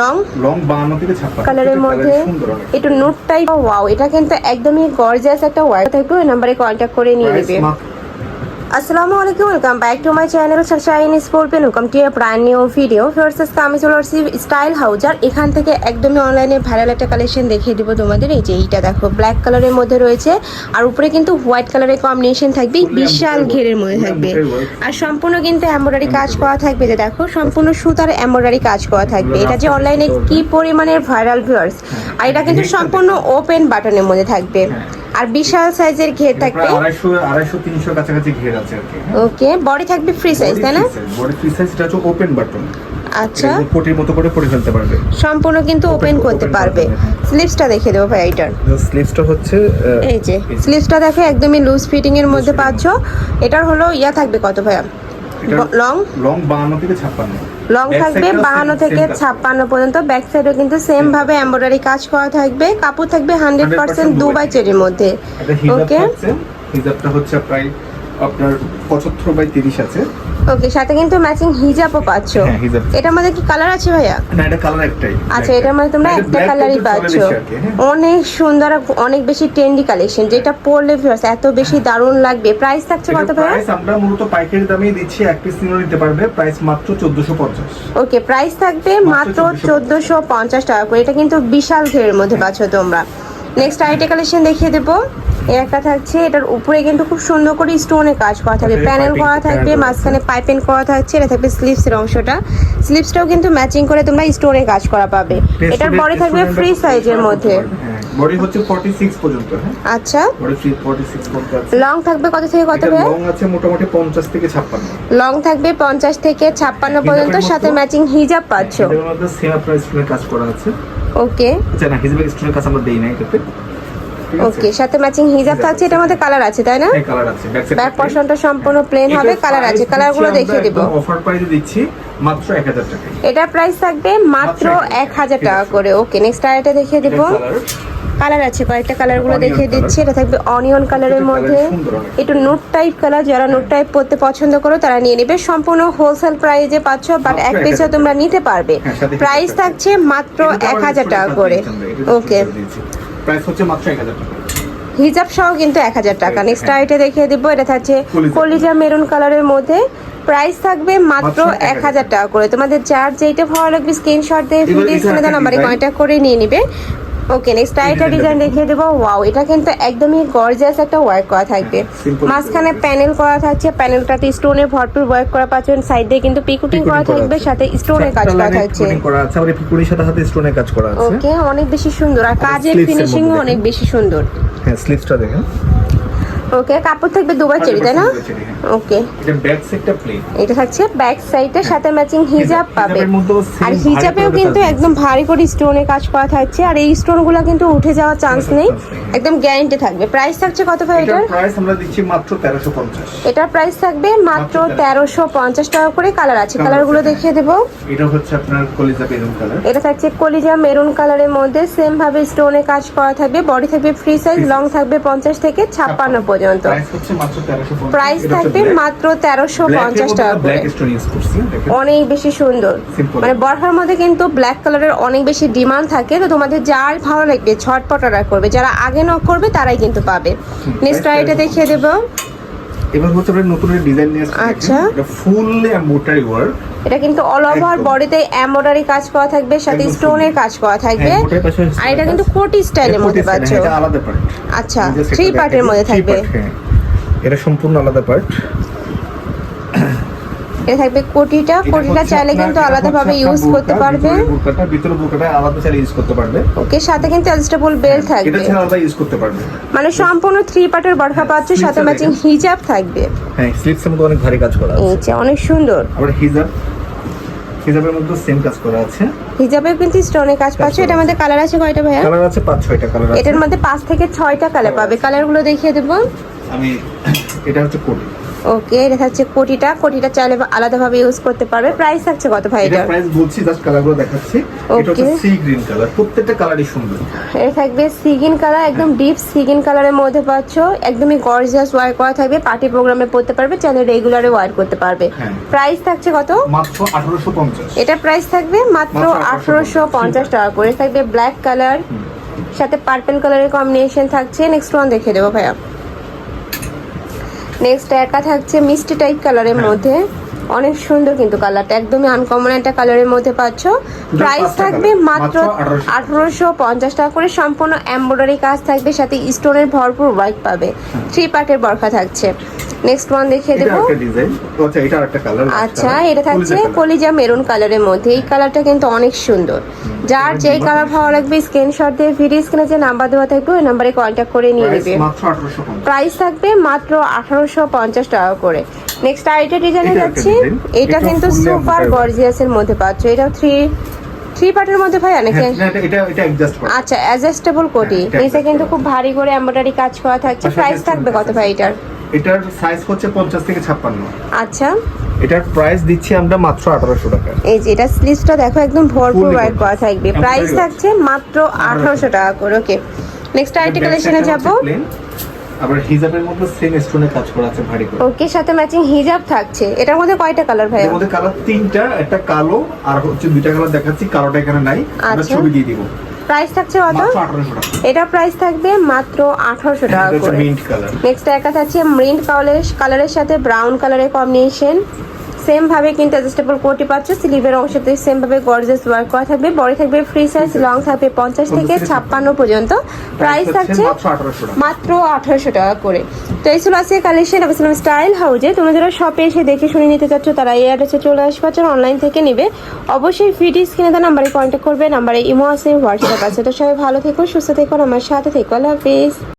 Long long 52 থেকে 56 কালারের মধ্যে একটু নোট টাইপ ওয়াও এটা কিন্তু একদমই গর্জিয়াস একটা ওয়ার্ক থাকবে ওই নাম্বারে কন্ট্যাক্ট করে নিয়ে নেবে। আসসালামু আলাইকুম welcome back to my channel sunshine স্পোর্টপেন welcome to a brand new video first আমি চলে আসছি স্টাইল হাউজ আর এখান থেকে একদমই অনলাইনে ভাইরাল একটা কালেকশন দেখিয়ে দিব তোমাদের। এই যে এইটা দেখো ব্ল্যাক কালারের মধ্যে রয়েছে। আর উপরে কিন্তু হোয়াইট কালারের কম্বিনেশন থাকবে বিশাল ঘেরের মধ্যে থাকবে। আর সম্পূর্ণ কিন্তু এমব্রয়ডারি কাজ করা থাকবে যে দেখো সম্পূর্ণ সুতার এমব্রয়ডারি কাজ করা থাকবে। এটা যে অনলাইনে কি পরিমাণের ভাইরাল ভিউয়ার্স আর এটা কিন্তু সম্পূর্ণ ওপেন বাটনের মধ্যে থাকবে। আর বিশাল সাইজের ঘের থাকবে। 250 250 300 কাছাকাছি ঘের আছে ওকে বডি থাকবে ফ্রি সাইজ তাই না? বডি ফ্রি সাইজ এটা হচ্ছে ওপেন বাটন আচ্ছা। কোটির মতো করে পরে ফেলতে পারবে। সম্পূর্ণ কিন্তু ওপেন করতে পারবে স্লিপসটা দেখে দেবো ভাই এটার স্লিপসটা হচ্ছে এই যে স্লিপসটা দেখো একদমই লুজ ফিটিং এর মধ্যে পাচ্ছ। এটার হলো ইয়া থাকবে কত ভাইয়া? লং লং 52 থেকে 56 লং থাকবে side টাও বাহান্ন same- থেকে same কাজ। ছাপ্পান্ন পর্যন্ত ব্যাক সাইডও কিন্তু সেম ভাবে এমব্রয়ডারি কাজ করা থাকবে। কাপড় থাকবে হান্ড্রেড পার্সেন্ট 100% দুবাই চেরির মধ্যে। ওকে হিজাবটা হচ্ছে প্রায় আপনার 75 বাই 30 আছে। ওকে সাথে কিন্তু ম্যাচিং হিজাবও পাচ্ছ। হ্যাঁ, হিজাব। এটার মধ্যে কি কালার আছে ভাইয়া? না এটা কালার একটাই। আচ্ছা এটার মধ্যে তোমরা একটা কালারই পাচ্ছ। হ্যাঁ। অনেক সুন্দর অনেক বেশি ট্রেন্ডি কালেকশন যেটা পরলে viewers এত বেশি দারুণ লাগবে। প্রাইস থাকছে কত ভাইয়া? প্রাইস আমরা মূলত পাইকারি দামেই দিচ্ছি এক পিস নিয়ে নিতে পারবে। প্রাইস মাত্র 1450 ওকে প্রাইস থাকবে মাত্র মাত্র চোদ্দোশো পঞ্চাশ। টাকা করে। এটা কিন্তু বিশাল ঘেরের মধ্যে পাচ্ছ তোমরা। নেক্সট আইটে কালেকশন দেখিয়ে দেবো। একটা থাকছে এটার উপরে কিন্তু খুব সুন্দর করে স্টোনে কাজ করা থাকবে। প্যানেল করা থাকবে মাঝখানে পাইপেন করা থাকছে এটা থাকবে স্লিভসের অংশটা। স্লিভসটাও কিন্তু ম্যাচিং করে তোমরা স্টোনে কাজ করা পাবে। এটার বডি থাকবে ফ্রি সাইজের মধ্যে। বডি হচ্ছে 46 পর্যন্ত হ্যাঁ? আচ্ছা। বডি 46 পর্যন্ত আছে। লং থাকবে কত থেকে কত ভাইয়া লং আছে মোটামুটি 50 থেকে 56 লং থাকবে পঞ্চাশ থেকে ছাপ্পান্ন পর্যন্ত সাথে ম্যাচিং হিজাব পাচ্ছ। এটার মধ্যে সেম কাজ করা আছে। ওকে আচ্ছা না হিজাবের স্টোনের কাজ আমরা দেই না এটাতে? ওকে সাথে ম্যাচিং হিজাব থাকছে এটার মধ্যে কালার আছে। তাই না? হ্যাঁ কালার আছে। ব্যাক পোর্শনটা সম্পূর্ণ প্লেন হবে কালার আছে। কালারগুলো দেখিয়ে দিব। অফার প্রাইসে দিচ্ছি মাত্র 1000 টাকা। এটার প্রাইস থাকবে মাত্র মাত্র এক হাজার টাকা করে। ওকে নেক্সট আরেকটা দেখিয়ে দিব। কালার আছে কয়েকটা কালারগুলো দেখিয়ে। দিচ্ছি। এটা থাকবে অনিয়ন কালারের মধ্যে। একটু নোট টাইপ কালার যারা নোট টাইপ পড়তে পছন্দ করো তারা নিয়ে নেবে। সম্পূর্ণ হোলসেল প্রাইসে পাচ্ছ বাট এক পিসও তোমরা নিতে পারবে। হ্যাঁ, প্রাইস থাকছে। মাত্র এক হাজার টাকা করে। ওকে প্রাইস হচ্ছে মাত্র 1000 টাকা। হিজাব সহ কিন্তু এক হাজার টাকা। নেক্সট। আইটে দেখিয়ে দিব এটা থাকছে কলিজা। মেরুন কালারের মধ্যে। প্রাইস থাকবে মাত্র মাত্র এক হাজার। টাকা করে। তোমাদের যার যেইটা ভালো লাগবে স্ক্রিনশট দিয়ে ভিডিও স্ক্রিনে একটা নাম্বারে কন্টাক্ট কন্ট্যাক্ট করে নিয়ে নিবে। ওকে নেক্সট আইটা ডিজাইন দেখিয়ে দেবো। ওয়াও এটা কিন্তু একদমই গর্জিয়াস একটা ওয়ার্ক করা থাকবে। মাঝখানে প্যানেল করা থাকছে প্যানেলটাতে স্টোনে ভরপুর ওয়ার্ক করা পাচ্ছেন সাইড দিয়ে কিন্তু পিকুটিং করা থাকবে সাথে স্টোনের কাজ করা থাকছে। করা আছে সাথে সাথে স্টোনের কাজ করা আছে। ওকে অনেক বেশি সুন্দর। আর কাজের ফিনিশিং অনেক বেশি সুন্দর। হ্যাঁ স্লিভসটা দেখেন। ওকে কাপড় থাকবে দুবার চেরি তাই না? 100% দুবাই চেরি। ওকে এটা ব্যাক সাইডটা প্লেন এটা থাকছে ব্যাক সাইডের সাথে ম্যাচিং হিজাব পাবে। আর হিজাবেও কিন্তু একদম ভারী করে স্টোনে কাজ করা থাকছে। আর এই স্টোনগুলো কিন্তু উঠে যাওয়ার চান্স নেই। একদম গ্যারান্টি থাকবে। প্রাইস থাকছে কত ভাই এটার প্রাইস আমরা দিচ্ছি মাত্র 1350 এটার প্রাইস থাকবে মাত্র মাত্র তেরোশো পঞ্চাশ টাকা করে কালার আছে। কালারগুলো। দেখিয়ে দেবো। এটা হচ্ছে আপনার কলিজা বেরুন কালার এটা থাকছে কলিজা মেরুন কালারের মধ্যে। সেম ভাবে স্টোনে কাজ করা থাকবে। বডি থাকবে ফ্রি সাইজ লং থাকবে পঞ্চাশ থেকে ছাপ্পান্ন পর্যন্ত। প্রাইস হচ্ছে মাত্র 1350 প্রাইস থাকবে মাত্র তেরোশো পঞ্চাশ টাকা করে। অনেক বেশি সুন্দর। মানে বরফার মধ্যে কিন্তু ব্ল্যাক কালারের অনেক বেশি ডিমান্ড থাকে। তো তোমাদের যার ভালো লাগবে ছটপট অর্ডার করবে। যারা আগে নক করবে তারাই কিন্তু পাবে। নেক্সট আইটা দেখিয়ে দেবো। এবার হচ্ছে আমরা নতুন ডিজাইন নিয়ে আসছি আচ্ছা। এটা ফুল এমব্রয়ডারি ওয়ার্ক এটা কিন্তু অল ওভার বডিতে এমব্রয়ডারি কাজ করা থাকবে সাথে স্টোনের কাজ করা থাকবে। হ্যাঁ, পাশে আর এটা কিন্তু কোটি স্টাইলের মধ্যে পাচ্ছ। আলাদা পার্ট আচ্ছা থ্রি পার্টের মধ্যে থাকবে। হ্যাঁ। এটা সম্পূর্ণ আলাদা পার্ট এটা থাকবে কোটিটা কোটিটা চাইলে কিন্তু আলাদাভাবে ইউজ করতে পারবে। বুরকাটা ভিতরে বুরকাটা আলাদা চাইলে ইউজ করতে পারবে। ওকে সাথে কিন্তু অ্যাডজাস্টেবল বেল্ট থাকবে এটা ছাড়া আলাদা ইউজ করতে পারবে। মানে সম্পূর্ণ থ্রি পার্টের বরফা পাচ্ছ সাথে ম্যাচিং হিজাব থাকবে। হ্যাঁ স্লিপসের মধ্যে অনেক ভারী কাজ করা আছে। এই যে অনেক সুন্দর। আবার হিজাব হিজাবের মধ্যে সেম কাজ করা আছে। হিজাবেও কিন্তু স্টোনে কাজ পাচ্ছে। এটার মধ্যে কালার আছে কয়টা ভাইয়া? কালার আছে পাঁচ ছয়টা কালার আছে। এটার মধ্যে পাঁচ থেকে ছয়টা কালার পাবে। কালারগুলো দেখিয়ে দেবো। আমি এটা হচ্ছে কোটি। ওকে এটা থাকছে কোটিটা। কোটিটা চাইলে আলাদাভাবে ইউজ করতে পারবে। প্রাইস থাকছে কত ভাই এটা প্রাইস বলছি জাস্ট কালারগুলো দেখাচ্ছি। এটা হচ্ছে সি গ্রিন কালার প্রত্যেকটা কালারই সুন্দর। এটা থাকবে সিগিন কালার একদম ডিপ সিগিন কালারের মধ্যে পাচ্ছ। একদমই গর্জিয়াস ওয়ার করা থাকবে। পার্টি প্রোগ্রামে পড়তে পারবে চাইলে রেগুলারে ওয়ার করতে পারবে। হ্যাঁ। প্রাইস থাকছে কত? মাত্র আঠারোশো পঞ্চাশ। এটা প্রাইস থাকবে মাত্র মাত্র আঠারোশো পঞ্চাশ। টাকা করে। থাকবে ব্ল্যাক কালার সাথে পার্পল কালারের কম্বিনেশন থাকছে। নেক্সট ওয়ান দেখে দেবো ভাইয়া। নেক্সট একা থাকছে মিষ্টি টাইপ কালারের হ্যাঁ। মধ্যে। অনেক সুন্দর কিন্তু কালারটা একদমই আনকমন একটা কালারের মধ্যে পাচ্ছ। প্রাইস থাকবে মাত্র মাত্র 1800 আঠারোশো পঞ্চাশ টাকা করে। সম্পূর্ণ এমব্রয়ডারি কাজ থাকবে সাথে স্টোনের ভরপুর ওয়ার্ক পাবে। থ্রি পার্টের বরফা থাকছে। নেক্সট ওয়ান দেখিয়ে দেবো। আচ্ছা এটা আরেকটা কালার আচ্ছা এটা থাকছে কলিজা মেরুন কালারের মধ্যে। এই কালারটা কিন্তু অনেক সুন্দর। যার যেই কালার ভালো লাগবে স্ক্রিনশট দিয়ে ভিডিও স্ক্রিনে যে নাম্বার দেওয়া থাকবে ওই নাম্বারে কন্ট্যাক্ট করে নিয়ে নেবে। প্রাইস থাকবে মাত্র আঠারোশো পঞ্চাশ টাকা করে। নেক্সট আরেকটা ডিজাইনে এটা যাচ্ছি। এটা কিন্তু সুপার গর্জিয়াসের মধ্যে পাচ্ছ। এটাও থ্রি থ্রি পার্টের মধ্যে ভাই নাকি? হ্যাঁ আচ্ছা অ্যাডজাস্টেবল কোটি। নিচে কিন্তু খুব ভারী করে এমব্রয়ডারি কাজ করা থাকছে। প্রাইস থাকবে কত ভাই এটার? এটার সাইজ হচ্ছে পঞ্চাশ থেকে ছাপ্পান্ন। আচ্ছা। এটার প্রাইস দিচ্ছি আমরা মাত্র আঠারোশো টাকা। এই যে এটা স্লিভসটা দেখো একদম ভরপুর ওয়ার্ক করা থাকবে। প্রাইস থাকছে মাত্র আঠারোশো টাকা করে ওকে নেক্সট Back কালেকশনে যাব। আবার হিজাবের মধ্যে সেম স্টোনে কাজ করা আছে ভারী করে। ওকে সাথে ম্যাচিং হিজাব থাকছে। এটার মধ্যে কয়টা কালার ভাই এর মধ্যে কালার তিনটা একটা কালো আর হচ্ছে দুইটা কালার দেখাচ্ছি কালোটা এখানে নাই। আমরা আচ্ছা। ছবি দিয়ে দিব। প্রাইস থাকছে কত? এটা প্রাইস থাকবে মাত্র আঠারোশো টাকা করে। নেক্সট একা থাকছে মিন্ট কালারের কালারের সাথে ব্রাউন কালারের কম্বিনেশন সেম ভাবে কিন্তু অ্যাডজাস্টেবল কোটি পাচ্ছ স্লিভের অংশতে সেম ভাবে গর্জিয়াস ওয়ার্ক করা থাকবে বড় থাকবে ফ্রি সাইজ লং থাকবে পঞ্চাশ থেকে ছাপ্পান্ন পর্যন্ত। প্রাইস থাকছে মাত্র আঠারোশো টাকা। করে। তো এই ছিল আজকে কালেকশন আপনার স্টাইল হাউজে তোমরা যারা শপে এসে দেখে শুনে নিতে চাচ্ছ তারা এই অ্যাড্রেসে চলে আসবে অনলাইন থেকে নেবে অবশ্যই ভিডিও স্ক্রিনে তার নাম্বারে কন্ট্যাক্ট করবে নাম্বারে ইমো আছে হোয়াটসঅ্যাপ আছে। তো সবাই ভালো থেকো সুস্থ থেকো আমার সাথে থেকো। আল্লাহ হাফিজ।